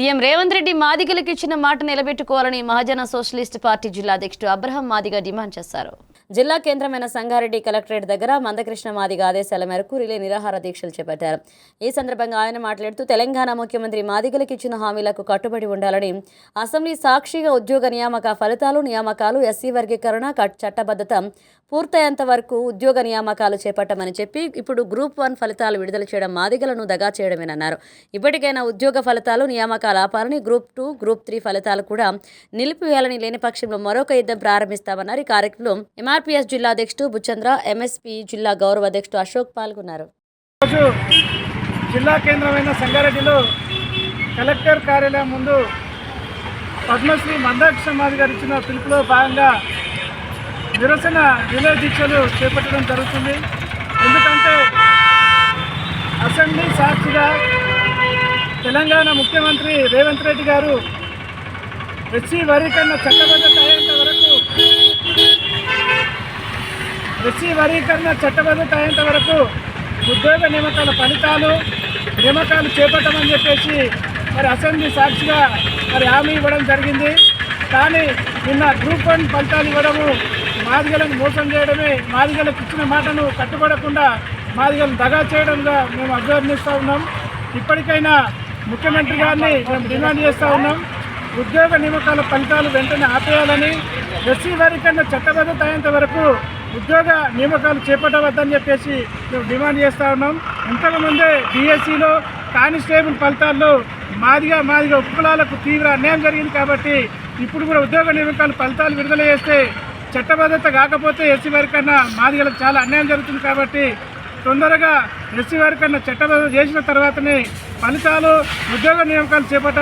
CM Revanth Reddy మాదిగలకు ఇచ్చిన మాట నిలబెట్టుకోవాలని మహాజన సోషలిస్ట్ పార్టీ జిల్లా అధ్యక్షుడు అబ్రహం మాదిగ డిమాండ్ చేశారు. జిల్లా కేంద్రమైన సంగారెడ్డి కలెక్టరేట్ దగ్గర మందకృష్ణ మాదిగ ఆదేశాల మేరకు రిలే నిరాహార దీక్షలు చేపట్టారు. ఈ సందర్భంగా ఆయన మాట్లాడుతూ తెలంగాణ ముఖ్యమంత్రి మాదిగలకు ఇచ్చిన హామీలకు కట్టుబడి ఉండాలని అసెంబ్లీ సాక్షిగా ఉద్యోగ నియామక ఫలితాలు నియామకాలు ఎస్సీ వర్గీకరణ చట్టబద్ధత పూర్తయ్యేంత వరకు ఉద్యోగ నియామకాలు చేపట్టమని చెప్పి ఇప్పుడు గ్రూప్ వన్ ఫలితాలు విడుదల చేయడం మాదిగలను దగా చేయడమేనన్నారు. ఇప్పటికైనా ఉద్యోగ ఫలితాలు నియామకాలు ఆపాలని గ్రూప్ టూ గ్రూప్ త్రీ ఫలితాలు కూడా నిలిపివేయాలని లేని పక్షంలో మరొక యుద్ధం ప్రారంభిస్తామన్నారు. ఈ కార్యక్రమంలో ఎంఆర్పీఎస్ జిల్లా అధ్యక్షుడు బుచంద్ర ఎంఎస్పి జిల్లా గౌరవ అధ్యక్షుడు అశోక్ పాల్గొన్నారు. రోజు జిల్లా కేంద్రమైన సంగారెడ్డిలో కలెక్టర్ కార్యాలయం ముందు పద్మశ్రీ మందాక్ష సమాజ్ గారు ఇచ్చిన పిలుపులో భాగంగా నిరసన నిలయ దీక్షలు చేపట్టడం జరుగుతుంది. ఎందుకంటే అసెంబ్లీ సాక్షిగా తెలంగాణ ముఖ్యమంత్రి రేవంత్ రెడ్డి గారు ఎస్సీ వరీకరణ చట్టబద్ధత అయ్యేంత వరకు ఎస్సీ వర్గీకరణ చట్టబద్ధత అయ్యేంత వరకు ఉద్యోగ నియామకాల ఫలితాలు నియామకాలు చేపట్టమని చెప్పేసి మరి అసెంబ్లీ సాక్షిగా మరి హామీ ఇవ్వడం జరిగింది. కానీ నిన్న గ్రూప్ వన్ ఫలితాలు ఇవ్వడము మాదిగలను మోసం చేయడమే మాదిగలకు ఇచ్చిన మాటను కట్టుబడకుండా మాదిగలను దగా చేయడంగా మేము అభ్యర్థిస్తూ ఉన్నాం. ఇప్పటికైనా ముఖ్యమంత్రి గారిని మేము డిమాండ్ చేస్తూ ఉన్నాం. ఉద్యోగ నియామకాల ఫలితాలు వెంటనే ఆపేయాలని ఎస్సీ వర్గీకరణ చట్టబద్ధత అయ్యేంత వరకు ఉద్యోగ నియామకాలు చేపట్టవద్దని చెప్పేసి మేము డిమాండ్ చేస్తూ ఉన్నాం. ఇంతకుముందే బీఎస్సీలో కానిస్టేబుల్ ఫలితాల్లో మాదిగా మాదిగా ఉపకులాలకు తీవ్ర అన్యాయం జరిగింది కాబట్టి ఇప్పుడు కూడా ఉద్యోగ నియామకాలు ఫలితాలు విడుదల చేస్తే చట్టబద్ధత కాకపోతే ఎస్సీ వర్గీకరణ మాదిగలకు చాలా అన్యాయం జరుగుతుంది కాబట్టి తొందరగా ఎస్సీ వర్గీకరణ చట్టబద్ధత చేసిన తర్వాతనే ఫలితాలు ఉద్యోగ నియామకాలు చేపట్టాలి